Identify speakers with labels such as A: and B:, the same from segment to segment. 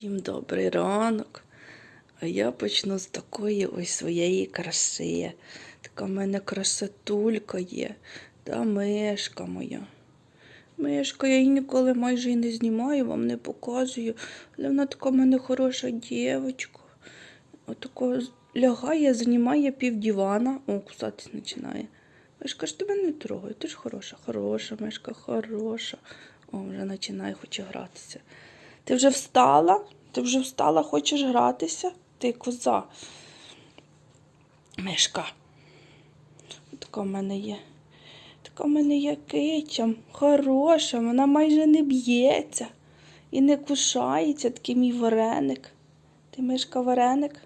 A: Всім добрий ранок. А я почну з такої ось своєї краси. Така в мене красотулька є. Та мишка моя. Мишка, я її ніколи майже і не знімаю, вам не показую. Але вона така в мене хороша дівчинка. Отако лягає, знімає пів дивана. О, кусатись починає. Мишка ж тебе не трогає, ти ж хороша, хороша, мишка, хороша. О, вже починає, хоче гратися. Ти вже встала? Ти вже встала, хочеш гратися? Ти коза. Мишка. Така в мене є. Така в мене є киця. Хороша, вона майже не б'ється і не кушається, такий мій вареник. Ти мишка вареник?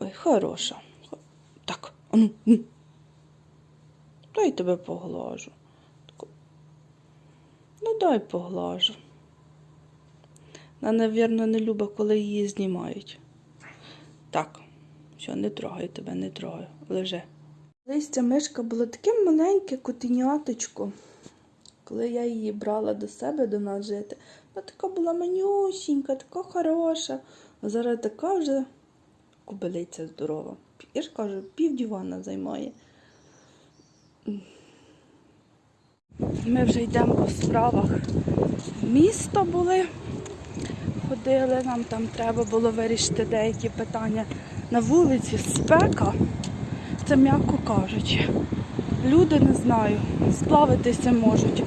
A: Ой, хороша. Хо- Так, а ну. Дай тебе поглажу. Ну, дай поглажу. Вона, навірно, не любить, коли її знімають. Так, все, не трогаю тебе, не трогаю. Лежи. Колись ця мишка була таке маленьке котеняточко. Коли я її брала до себе до нас жити, вона така була манюсінька, така хороша. А зараз така вже кобилиця здорова. Я ж кажу, пів дивана займає. Ми вже йдемо по справах. Місто були ходили, нам там треба було вирішити деякі питання на вулиці, спека, це м'яко кажучи. Люди не знаю, сплавитися можуть.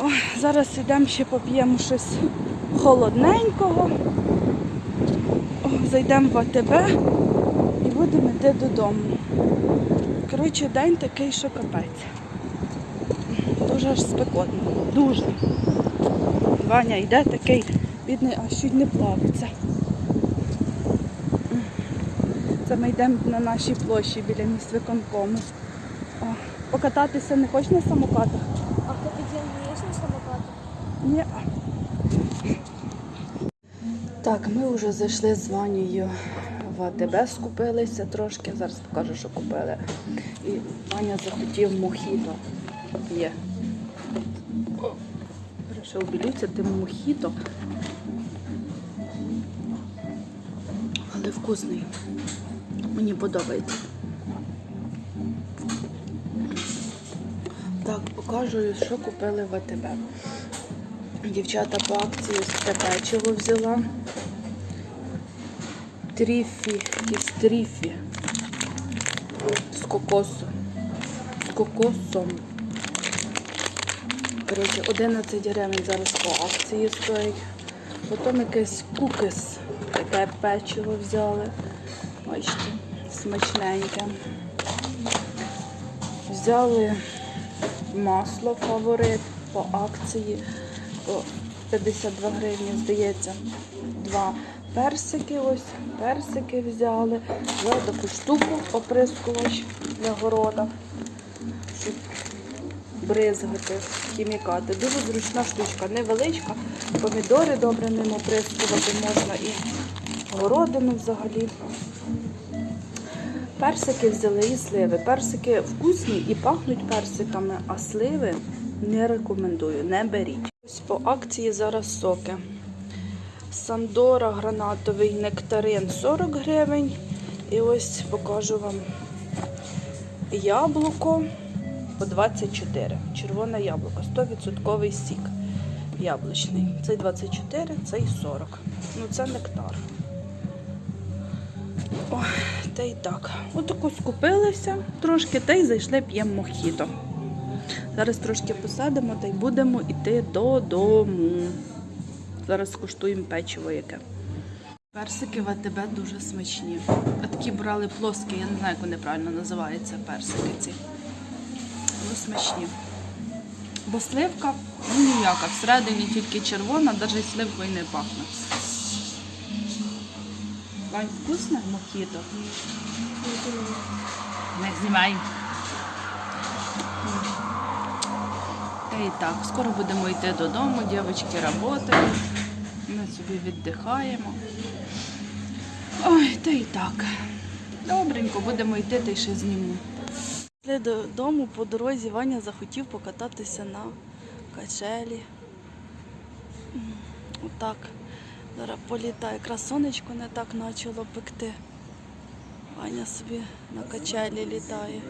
A: Ой, зараз йдемо ще поп'ємо щось холодненького. О, зайдемо в АТБ і будемо йти додому. Коротше, день такий, що капець. Дуже аж спекотно. Дуже. Ваня йде такий, бідний, аж чуть не плавиться. Це ми йдемо на нашій площі біля місць виконкому. О, покататися не хочеш на самокатах?
B: А поведение есть на самокатах?
A: Ні. Так, ми вже зайшли з Ванією в АТБ, скупилися трошки. Зараз покажу, що купили. І Ваня захотів мохіто. Є. Вирішив білються тим мохіто. Але вкусний. Мені подобається. Так, покажу, що купили в АТБ. Дівчата по акції таке печиво взяла. Тріфі, якісь тріфі. З кокосом. З кокосом. Коротше, 11 гривень зараз по акції стоїть. Потім якийсь кукис, таке печиво взяли. Бачите, смачненьке. Взяли масло фаворит по акції 52 гривні, здається. Два персики, ось персики взяли. Взяли таку штуку оприскувач для города, бризгати, хімікати. Дуже зручна штучка, невеличка. Помідори добре ним оприскувати можна і городину взагалі. Персики взяли і сливи. Персики вкусні і пахнуть персиками, а сливи не рекомендую, не беріть. Ось по акції зараз соки. Сандора гранатовий нектарин 40 гривень. І ось покажу вам яблуко по 24. Червоне яблуко, 100% сік яблучний. Цей 24, цей 40. Ну це нектар. Ой, та й так. Отаку скупилися трошки, та й зайшли п'ємо мохіто. Зараз трошки посадимо та й будемо йти додому. Зараз скуштуємо печиво яке. Персики в АТБ дуже смачні. А такі брали плоскі, я не знаю, як вони правильно називаються персики ці. Ну, смачні. Бо сливка ну ніяка. Всередині тільки червона, навіть сливкою не пахне. Вань, вкусне мохіто? Не знімай. Та і так, скоро будемо йти додому, дівчатки працюють, ми собі віддихаємо. Ой, та і так. Добренько, будемо йти, та й ще зніму. Додому по дорозі Ваня захотів покататися на качелі. Отак. Зараз політає. Якраз сонечко не так почало пекти. Ваня собі на качелі літає.